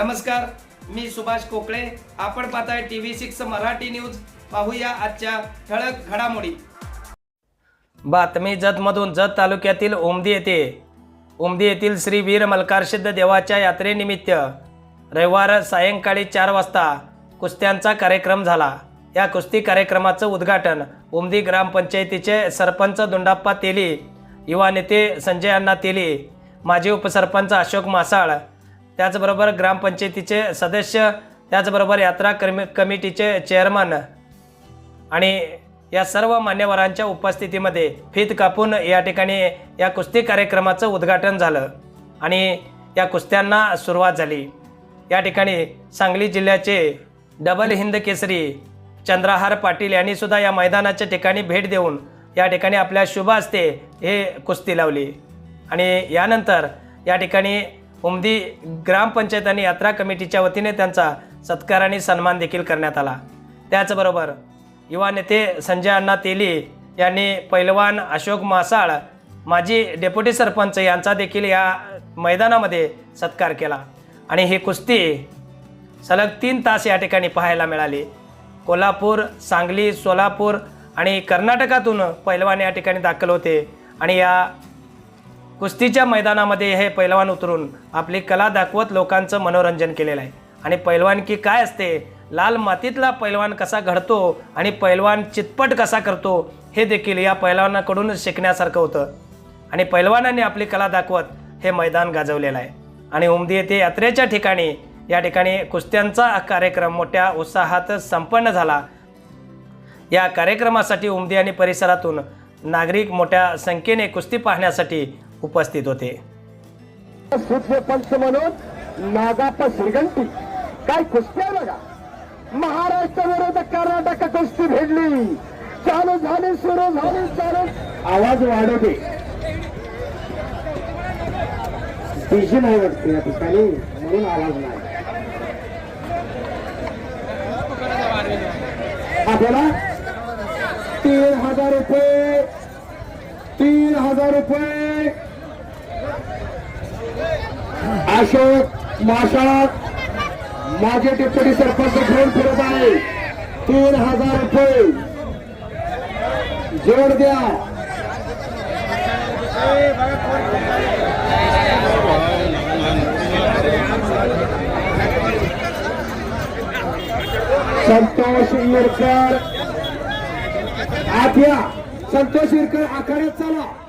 नमस्कार मी सुभाष कोकळे. आपण पाहताय T V six Marathi news. पाहूया आजच्या ठळक घडामोडी. बातमी जतमधून जत तालुक्यातील ओमदी येथे. ओमदी येथील श्री वीर मल्कारसिद्ध देवाच्या यात्रेनिमित्त रविवार सायंकाळी चार वाजता कुस्त्यांचा कार्यक्रम झाला. या कुस्ती कार्यक्रमाचं उद्घाटन ओमदी ग्रामपंचायतीचे सरपंच दुंडाप्पा तेली युवा नेते संजय अण्णा तेली माजी उपसरपंच अशोक मासाळ त्याचबरोबर ग्रामपंचायतीचे सदस्य त्याचबरोबर यात्रा कमी कमिटीचे चेअरमन आणि या सर्व मान्यवरांच्या उपस्थितीमध्ये फीत कापून या ठिकाणी या कुस्ती कार्यक्रमाचं उद्घाटन झालं आणि या कुस्त्यांना सुरुवात झाली. या ठिकाणी सांगली जिल्ह्याचे डबल हिंद केसरी चंद्रहार पाटील यांनी सुद्धा या मैदानाच्या ठिकाणी भेट देऊन या ठिकाणी आपल्या शुभ असते हे कुस्ती लावली. आणि यानंतर या ठिकाणी उमदी ग्रामपंचायत आणि यात्रा कमिटीच्या वतीने त्यांचा सत्कार आणि सन्मान देखील करण्यात आला. त्याचबरोबर युवा नेते संजय अण्णा तेली यांनी पैलवान अशोक मासाळ माजी डेप्युटी सरपंच यांचा देखील या मैदानामध्ये सत्कार केला. आणि ही कुस्ती सलग तीन तास या ठिकाणी पाहायला मिळाली. कोल्हापूर सांगली सोलापूर आणि कर्नाटकातून पैलवान या ठिकाणी दाखल होते. आणि या कुस्तीच्या मैदानामध्ये हे पैलवान उतरून आपली कला दाखवत लोकांचं मनोरंजन केलेलं आहे. आणि पैलवानकी काय असते? लाल मातीतला पैलवान कसा घडतो आणि पैलवान चितपट कसा करतो हे देखील या पैलवानाकडून शिकण्यासारखं होतं. आणि पैलवानांनी आपली कला दाखवत हे मैदान गाजवलेलं आहे. आणि उमदी येथे यात्रेच्या ठिकाणी या ठिकाणी कुस्त्यांचा कार्यक्रम मोठ्या उत्साहात संपन्न झाला. या कार्यक्रमासाठी उमदी आणि परिसरातून नागरिक मोठ्या संख्येने कुस्ती पाहण्यासाठी उपस्थित होते. पंच म्हणून नागाप्पा श्रीगंती. काय कुस्ती आहे बघा. महाराष्ट्र विरोधात कर्नाटक कुस्ती भेटली चालू झाली सुरू झाली चालू. आवाज वाढवते. डीजे नाही वाटते या ठिकाणी म्हणून आवाज नाही. आपल्याला तीन हजार रुपये तीन हजार रुपये. अशोक माशाळ माझे डिप्युटी सरपंच घेऊन फिरत आहे. तीन हजार रुपये. जोड द्या. संतोष इरकर. आत या. संतोष इरकर आखाड्यात चला.